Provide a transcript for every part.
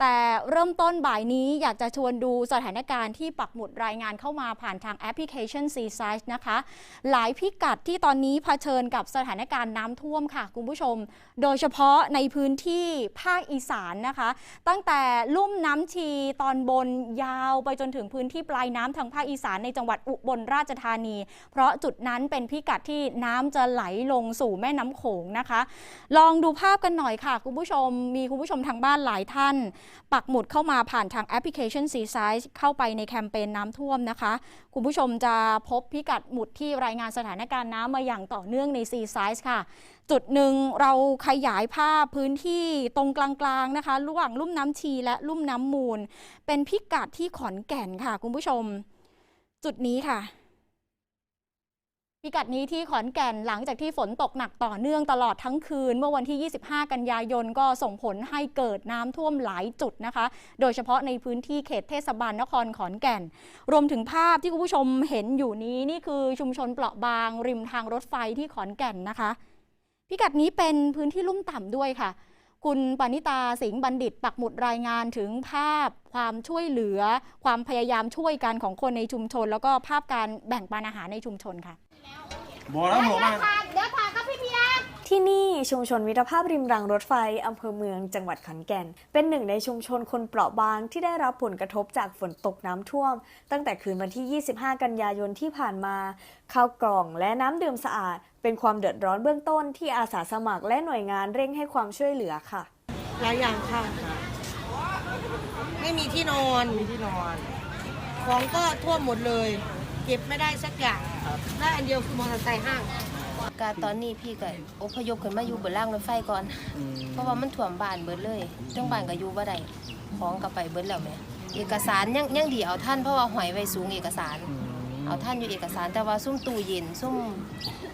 แต่เริ่มต้นบ่ายนี้อยากจะชวนดูสถานการณ์ที่ปักหมุดรายงานเข้ามาผ่านทางแอปพลิเคชัน s e a s i z e นะคะ หลายพิกัดที่ตอนนี้เผชิญกับสถานการณ์น้ำท่วมค่ะ คุณผู้ชม โดยเฉพาะในพื้นที่ภาคอีสานนะคะ ตั้งแต่ลุ่มน้ำชีตอนบนยาวไปจนถึงพื้นที่ปลายน้ำทางภาคอีสานในจังหวัดอุบลราชธานี เพราะจุดนั้นเป็นพิกัดที่น้ำจะไหลลงสู่แม่น้ำโขงนะคะ ลองดูภาพกันหน่อยค่ะ คุณผู้ชมมีคุณผู้ชมทางบ้านหลายท่านปักหมุดเข้ามาผ่านทางแอปพลิเคชัน s e a s i z e เข้าไปในแคมเปญน้ำท่วมนะคะ คุณผู้ชมจะพบพิกัดหมุดที่รายงานสถานการณ์น้ำมาอย่างต่อเนื่องใน s e a s i z e ค่ะ จุดหนึ่งเราขยายภาพพื้นที่ตรงกลางๆนะคะระหว่างลุ่มน้ำชีและลุ่มน้ำมูล เป็นพิกัดที่ขอนแก่นค่ะ คุณผู้ชม จุดนี้ค่ะ พิกัดนี้ที่ขอนแก่นหลังจากที่ฝนตกหนักต่อเนื่องตลอดทั้งคืน เมื่อวันที่ 25 กันยายนก็ส่งผลให้เกิดน้ำท่วมหลายจุดนะคะ โดยเฉพาะในพื้นที่เขตเทศบาลนครขอนแก่น รวมถึงภาพที่คุณผู้ชมเห็นอยู่นี้นี่คือชุมชนเปราะบางริมทางรถไฟที่ขอนแก่นนะคะ พิกัดนี้เป็นพื้นที่ลุ่มต่ำด้วยค่ะ คุณปณิตาสิงห์บัณฑิต ปักหมุดรายงานถึงภาพ ความช่วยเหลือ ความพยายามช่วยกันของคนในชุมชน แล้วก็ภาพการแบ่งปันอาหารในชุมชนค่ะ บอกแล้วบอกมาเดี๋ยวถ่ายกับพี่เพียรที่นี่ชุมชนมิตรภาพริมรางรถไฟอำเภอเมืองจังหวัดขอนแก่น เป็นหนึ่งในชุมชนคนเปราะบางที่ได้รับผลกระทบจากฝนตกน้ำท่วม ตั้งแต่คืนวันที่ 25 กันยายนที่ผ่านมาข้าวกล่องและน้ำดื่มสะอาด เป็นความเดือดร้อนเบื้องต้นที่อาสาสมัครและหน่วยงานเร่งให้ความช่วยเหลือค่ะ หลายอย่างค่ะ ไม่มีที่นอนมีที่นอน ของก็ท่วมหมดเลย เก็บไม่ได้สักอย่าง ได้อันเดียวคือมอเตอร์ไซค์ห้างการตอนนี้พี่ก็อพยพขึ้นมาอยู่บนล่างรถไฟก่อน เพราะว่ามันถ่วมบ้านเบิดเลยทั้งบ้านก็อยู่บ่ได้ของก็ไปเบิดแล้วแหม่เอกสารยังยังดีเอาท่านเพราะว่าหอยไว้สูงเอกสาร เอาท่านอยู่เอกสารแต่ว่าซุ่มตู้เย็นซุ่ม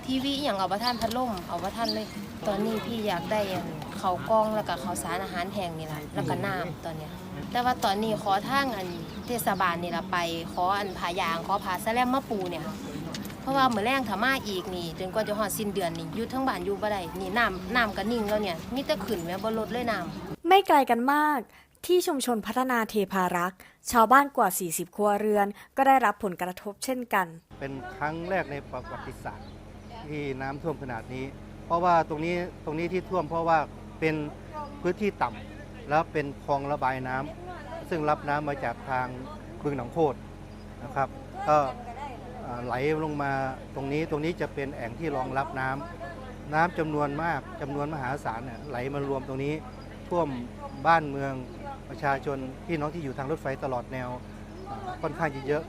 ทีวีอหย่างเอาประท่านพัดลมเอาประท่านเลย ตอนนี้พี่อยากได้อันเขาวกล้องแล้วก็ข้าวสารอาหารแห้งนี่แหละแล้วก็น้ำตอนเนี้ยแต่ว่าตอนนี้ขอทางอันเทศบาลนี่ละไป ขออันผายางขอผาแสแลมมาปูเนี่ยเพ ราะว่าเหมือนแรงถ้ามาอีกนี่จนกว่าจะฮอดสิ้นเดือนนี่อยู่ทั้งบ้านอยู่บ่ได้นี่น้ำน้ำก็นิ่งแล้วเนี่ยมีแต่ขึ้นแม่บ่ลดเลยน้ำไม่ไกลกันมากที่ชุมชนพัฒนาเทพารักษ์ชาวบ้านกว่า 40 ครัวเรือน ก็ได้รับผลกระทบเช่นกัน เป็นครั้งแรกในประวัติศาสตร์ที่น้ำท่วมขนาดนี้ เพราะว่าตรงนี้ตรงนี้ที่ท่วมเพราะว่าเป็นพื้นที่ต่ำแล้วเป็นคลองระบายน้ำซึ่งรับน้ำมาจากทางบึงหนองโคตรนะครับก็อ่า ไหลลงมาตรงนี้ตรงนี้จะเป็นแอ่งที่รองรับน้ำน้ำจำนวนมากจำนวนมหาศาลไหลมารวมตรงนี้ท่วมบ้านเมืองประชาชนพี่น้องที่อยู่ทางรถไฟตลอดแนวค่อนข้างจะเยอะ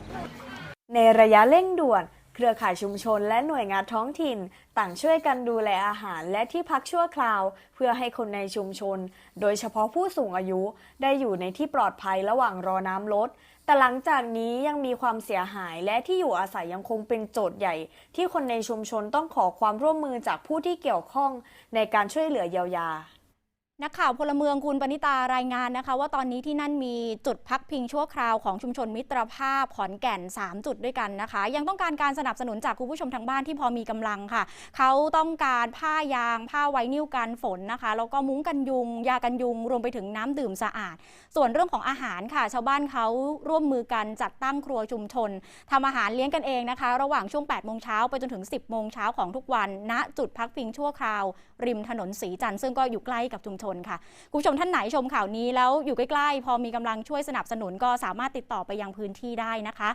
ในระยะเร่งด่วน เครือข่ายชุมชนและหน่วยงานท้องถิ่น ต่างช่วยกันดูแลอาหารและที่พักชั่วคราว เพื่อให้คนในชุมชน โดยเฉพาะผู้สูงอายุได้อยู่ในที่ปลอดภัยระหว่างรอน้ำลด แต่หลังจากนี้ยังมีความเสียหายและที่อยู่อาศัยยังคงเป็นโจทย์ใหญ่ ที่คนในชุมชนต้องขอความร่วมมือจากผู้ที่เกี่ยวข้องในการช่วยเหลือเยียวยา นักข่าวพลเมืองคุณปณิตารายงานนะคะ ว่าตอนนี้ที่นั่นมีจุดพักพิงชั่วคราวของชุมชนมิตรภาพขอนแก่น 3 จุดด้วยกันนะคะ ยังต้องการการสนับสนุนจากคุณผู้ชมทางบ้านที่พอมีกำลังค่ะ เขาต้องการผ้ายาง ผ้าไวนิลกันฝนนะคะแล้วก็มุ้งกันยุง ยากันยุง รวมไปถึงน้ำดื่มสะอาด ส่วนเรื่องของอาหารค่ะ ชาวบ้านเขาร่วมมือกันจัดตั้งครัวชุมชนทำอาหารเลี้ยงกันเองนะคะ ระหว่างช่วง8โมงเช้าไปจนถึง 10โมงเช้าของทุกวันณจุดพักพิงชั่วคราว ริมถนนสีจันทร์ซึ่งก็อยู่ใกล้กับชุมชนค่ะคุณผู้ชมท่านไหนชมข่าวนี้แล้วอยู่ใกล้ๆ พอมีกำลังช่วยสนับสนุนก็สามารถติดต่อไปยังพื้นที่ได้นะคะ